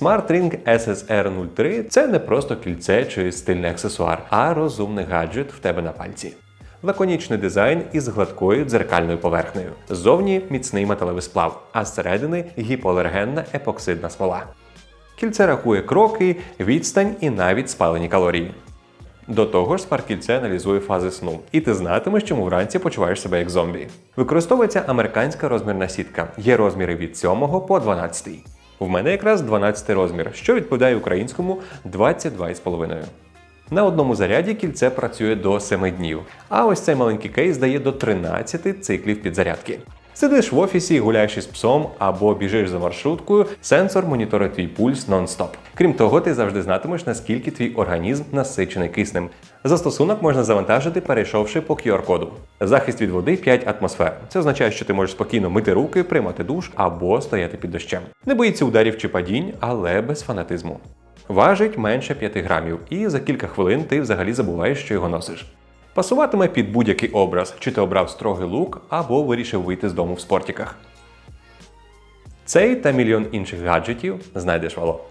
Smart Ring SSR 03 це не просто кільце чи стильний аксесуар, а розумний гаджет в тебе на пальці. Лаконічний дизайн із гладкою дзеркальною поверхнею. Ззовні міцний металевий сплав, а зсередини гіпоалергенна епоксидна смола. Кільце рахує кроки, відстань і навіть спалені калорії. До того ж, смарт-кільце аналізує фази сну, і ти знатимеш, чому вранці почуваєш себе як зомбі. Використовується американська розмірна сітка. Є розміри від 7 по 12. В мене якраз 12 розмір, що відповідає українському 22,5. На одному заряді кільце працює до 7 днів, а ось цей маленький кейс дає до 13 циклів підзарядки. Сидиш в офісі, гуляєш із псом або біжиш за маршруткою, сенсор моніторить твій пульс нон-стоп. Крім того, ти завжди знатимеш, наскільки твій організм насичений киснем. Застосунок можна завантажити, перейшовши по QR-коду. Захист від води 5 атмосфер. Це означає, що ти можеш спокійно мити руки, приймати душ або стояти під дощем. Не боїться ударів чи падінь, але без фанатизму. Важить менше 5 грамів, і за кілька хвилин ти взагалі забуваєш, що його носиш. Пасуватиме під будь-який образ, чи ти обрав строгий лук або вирішив вийти з дому в спортіках. Цей та мільйон інших гаджетів знайдеш в Ало.